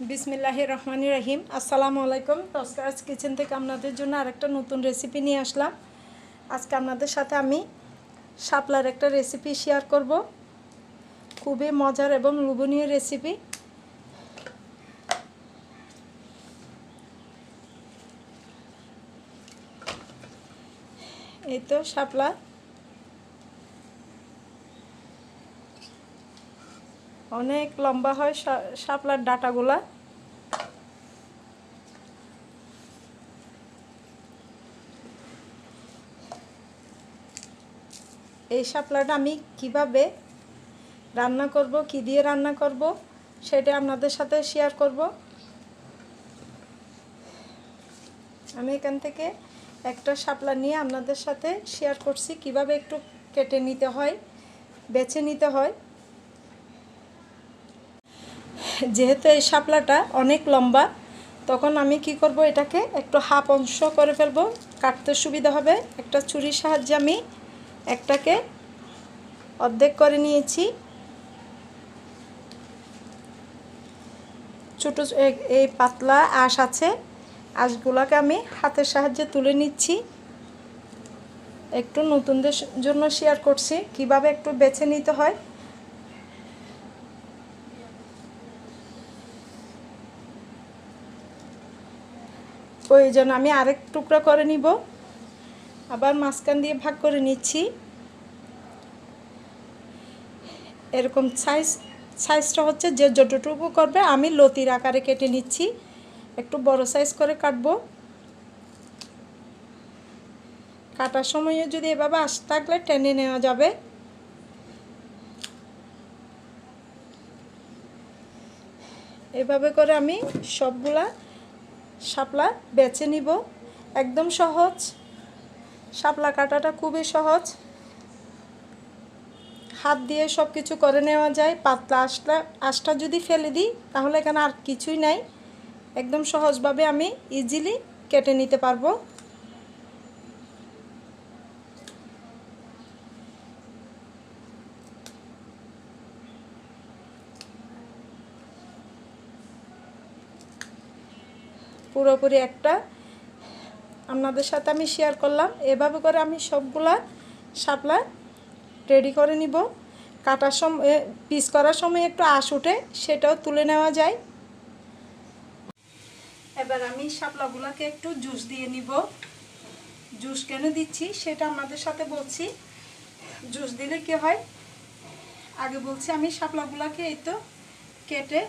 বিসমিল্লাহ রহমান রহিম। আসসালামু আলাইকুম। তস্করাজ কিচেন থেকে আপনাদের জন্য আরেকটা নতুন রেসিপি নিয়ে আসলাম। আজকে আপনাদের সাথে আমি শাপলার একটা রেসিপি শেয়ার করব। খুবই মজার এবং লোভনীয় রেসিপি এই তো শাপলা অনেক লম্বা হয় শাপলার ডাটাগুলা। এই শাপলাটা আমি কীভাবে রান্না করব, কি দিয়ে রান্না করব, সেটা আপনাদের সাথে শেয়ার করব। আমি এখান থেকে একটা শাপলা নিয়ে আপনাদের সাথে শেয়ার করছি, কীভাবে একটু কেটে নিতে হয়, বেছে নিতে হয়। যেহেতু এই শাপলাটা অনেক লম্বা, তখন আমি কি করব, এটাকে একটু হাফ অংশ করে ফেলব, কাটতে সুবিধা হবে। একটা ছুরির সাহায্যে আমি একটাকে অর্ধেক করে নিয়েছি। ছোটো এই পাতলা আঁশ আছে, আঁশগুলোকে আমি হাতের সাহায্যে তুলে নিচ্ছি। একটু নতুনদের জন্য শেয়ার করছি, কীভাবে একটু বেছে নিতে হয়। প্রয়োজন, আমি আরেক টুকরা করে নিব। আবার মাঝখান দিয়ে ভাগ করে নিচ্ছি। এরকম সাইজ সাইজটা হচ্ছে যে যতটুকু করবে আমি লতির আকারে কেটে নিচ্ছি। একটু বড় সাইজ করে কাটবো। কাটার সময়ে যদি এভাবে আস থাকলে টেনে নেওয়া যাবে। এভাবে করে আমি সবগুলা শাপলা বেছে নিব। একদম সহজ। শাপলা কাটাটা খুবই সহজ। হাত দিয়ে সব কিছু করে নেওয়া যায়। পাতলা আঁশটা আঁশটা যদি ফেলে দিই, তাহলে এখানে আর কিছুই নাই। একদম সহজভাবে আমি ইজিলি কেটে নিতে পারব। পুরোপুরি একটা আপনাদের সাথে আমি শেয়ার করলাম। এভাবে করে আমি সবগুলা শাপলা রেডি করে নিব। কাটার সময় পিস করার সময় একটু আঁশ উঠে সেটাও তুলে নেওয়া যায়। এবার আমি শাপলাগুলোকে একটু জুস দিয়ে নিব। জুস কেন দিচ্ছি সেটা আমাদের সাথে বলছি। জুস দিলে কি হয়? আগে বলছি আমি শাপলাগুলোকে এই তো কেটে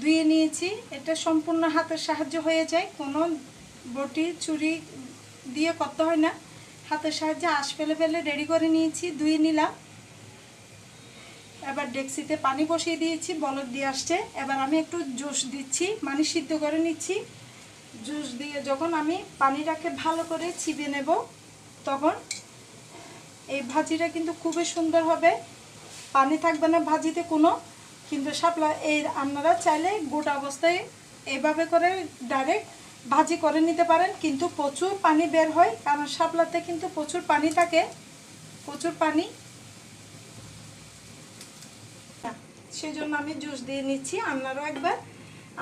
ধুয়ে নিয়েছি। এটা সম্পূর্ণ হাতের সাহায্য হয়ে যায়। কোনো বটি চুরি দিয়ে করতে হয় না। হাতের সাহায্যে আশ ফেলে ফেলে রেডি করে নিয়েছি, ধুয়ে নিলাম। এবার ডেক্সিতে পানি বসিয়ে দিয়েছি বলক দিয়ে আসছে। এবার আমি একটু জুস দিচ্ছি মানে সিদ্ধ করে নিচ্ছি। জুস দিয়ে যখন আমি পানিটাকে ভালো করে চিবে নেব, তখন এই ভাজিটা কিন্তু খুবই সুন্দর হবে। পানি থাকবে না ভাজিতে কোনো। কিন্তু শাপলা এর আপনারা চাইলে গোটা অবস্থায় এভাবে করে ডাইরেক্ট ভাজি করে নিতে পারেন, কিন্তু প্রচুর পানি বের হয়, কারণ শাপলাতে কিন্তু প্রচুর পানি থাকে, প্রচুর পানি। সেই জন্য আমি জুস দিয়ে নিচ্ছি, আপনারাও একবার,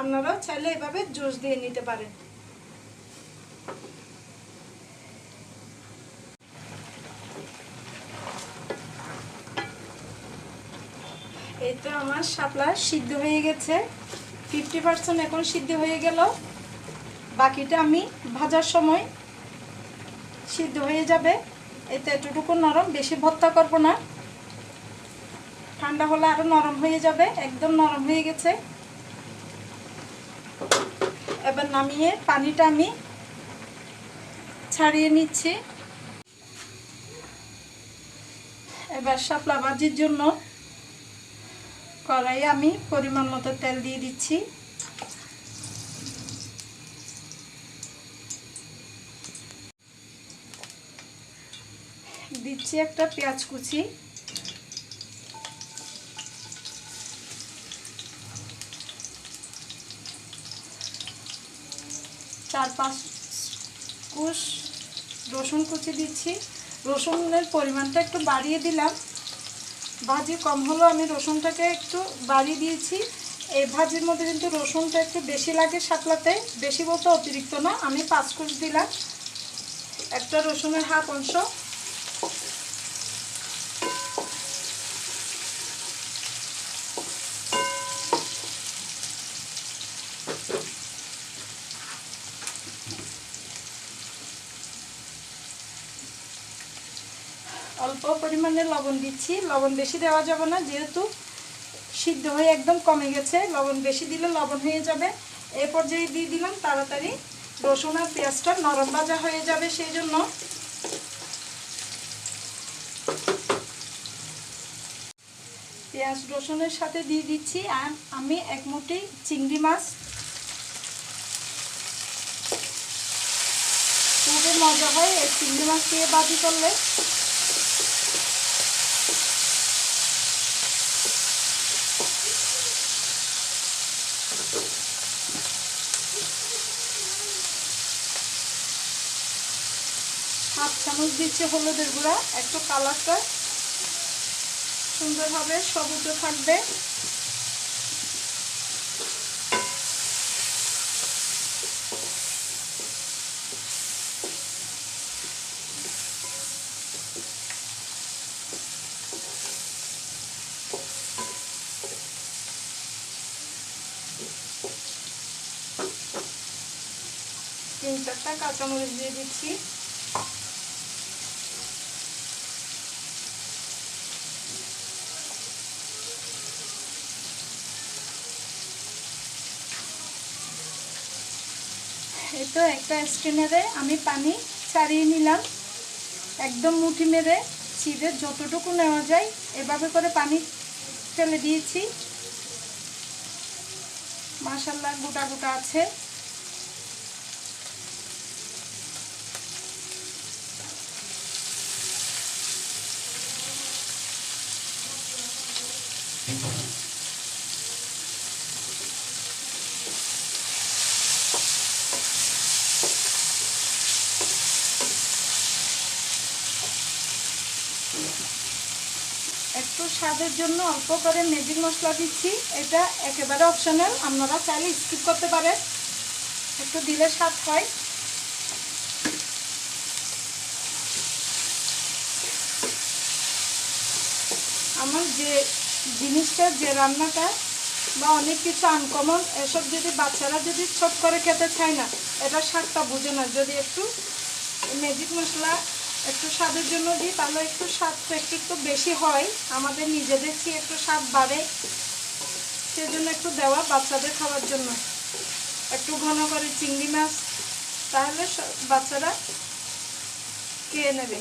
আপনারাও চাইলে এভাবে জুস দিয়ে নিতে পারেন। তো আমার শাপলা সিদ্ধ হয়ে গেছে। ফিফটি পার্সেন্ট এখন সিদ্ধ হয়ে গেল। বাকিটা আমি ভাজার সময় সিদ্ধ হয়ে যাবে। এতে এতটুকু নরম, বেশি ভর্তা করব না। ঠান্ডা হলে আরও নরম হয়ে যাবে, একদম নরম হয়ে গেছে। এবার নামিয়ে পানিটা আমি ছাড়িয়ে নিচ্ছি। এবার শাপলা ভাজির জন্য কড়াইয়ে আমি পরিমাণ মতো তেল দিয়ে দিচ্ছি। দিচ্ছি একটা পেঁয়াজ কুচি। চার পাঁচ কুশ রসুন কুচি দিচ্ছি। রসুনের পরিমাণটা একটু বাড়িয়ে দিলাম। ভাজি কম হলেও আমি রসুনটাকে একটু বাড়িয়ে দিয়েছি। এই ভাজির মধ্যে কিন্তু রসুনটা একটু বেশি লাগে সাতলাতে, বেশি বলতে অতিরিক্ত না। আমি পাঁচ কুচ দিলাম। একটা রসুনের হাফ অংশ। অল্প পরিমাণে লবণ দিচ্ছি। লবণ বেশি দেওয়া যাবে না, যেহেতু সিদ্ধ হয়ে একদম কমে গেছে। লবণ বেশি দিলে লবণ হয়ে যাবে। এ পর্যায়ে দিয়ে দিলাম তাড়াতাড়ি রসুন আর পেঁয়াজটা নরম ভাজা হয়ে যাবে সেই জন্য। পেঁয়াজ, রসুনের সাথে দিয়ে দিচ্ছি আর আমি এক মুঠি চিংড়ি মাছ। খুবই মজা হয় এই চিংড়ি মাছ দিয়ে বাজি করলে। হাফ চামচ দিচ্ছে হলুদের গুঁড়া, একটু কালারটা সুন্দর হবে সবুজ থাকবে। তিন চারটা কাঁচামরিচ দিয়ে দিচ্ছি। এই তো একটা স্ট্রেনারে আমি পানি ছাড়িয়ে নিলাম। একদম মুঠি মেরে চিড়ে যতটুকু নেওয়া যায় এভাবে করে পানি ফেলে দিয়েছি। মাসাল্লাহ গোটা গোটা আছে। একটু স্বাদের জন্য অল্প করে ম্যাজিক মশলা দিচ্ছি। এটা একেবারে অপশনাল আপনারা চাইলে স্কিপ করতে পারেন। একটু দিলে স্বাদ হয়। আমার যে জিনিসটা, যে রান্নাটা বা অনেক কিছু আনকমন এসব যদি বাচ্চারা যদি ছোট করে খেতে চায় না, এটা স্বাদটা বুঝে না। যদি একটু ম্যাজিক মশলা একটু স্বাদের জন্য দিই, তাহলে একটু স্বাদটা একটু একটু বেশি হয়। আমাদের নিজেদের চেয়ে একটু স্বাদ বাড়ে। সেজন্য একটু দেওয়া বাচ্চাদের খাওয়ার জন্য। একটু ঘন করে চিংড়ি মাছ, তাহলে বাচ্চারা খেয়ে নেবে।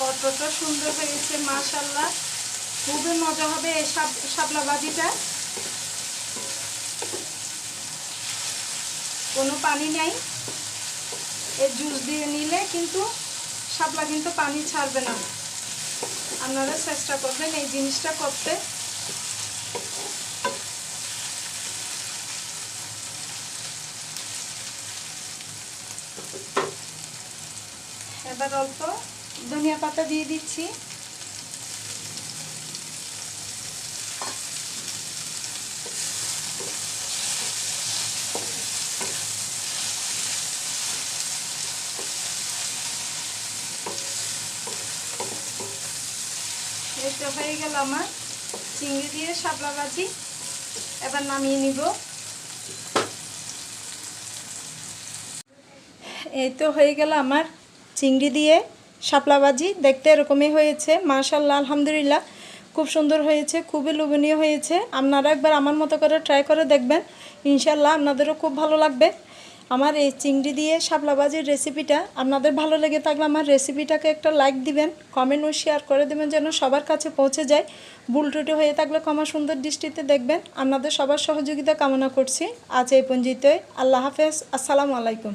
কতটা সুন্দর হয়েছে মাশাল্লাহ খুবই মজা হবে এই শাপলা ভাজিটা কোনো পানি নেই। এর জুস দিয়ে নিলে কিন্তু শাপলা কিন্তু পানি ছাড়বে না। আপনারা চেষ্টা করবেন এই জিনিসটা করতে। এবার অল্প ধনিয়া পাতা দিয়ে দিচ্ছি এটা হয়ে গেল আমার। চিংড়ি দিয়ে শাপলা ভাজি। এবার নামিয়ে নিব। এই তো হয়ে গেল আমার চিংড়ি দিয়ে শাপলা ভাজি। দেখতে এরকমই হয়েছে। মাশাল্লাহ আলহামদুলিল্লাহ। খুব সুন্দর হয়েছে, খুবই লোভনীয় হয়েছে। আপনারা একবার আমার মতো করে ট্রাই করে দেখবেন। ইনশাল্লাহ আপনাদেরও খুব ভালো লাগবে। আমার এই চিংড়ি দিয়ে শাপলা ভাজির রেসিপিটা আপনাদের ভালো লেগে থাকলে আমার রেসিপিটাকে একটা লাইক দিবেন কমেন্ট ও শেয়ার করে দেবেন যেন সবার কাছে পৌঁছে যায়। ভুল টুটি হয়ে থাকলে ক্ষমা সুন্দর দৃষ্টিতে দেখবেন। আপনাদের সবার সহযোগিতা কামনা করছি। আজ এই পঞ্জিতে আল্লাহ হাফেজ। আসসালামু আলাইকুম।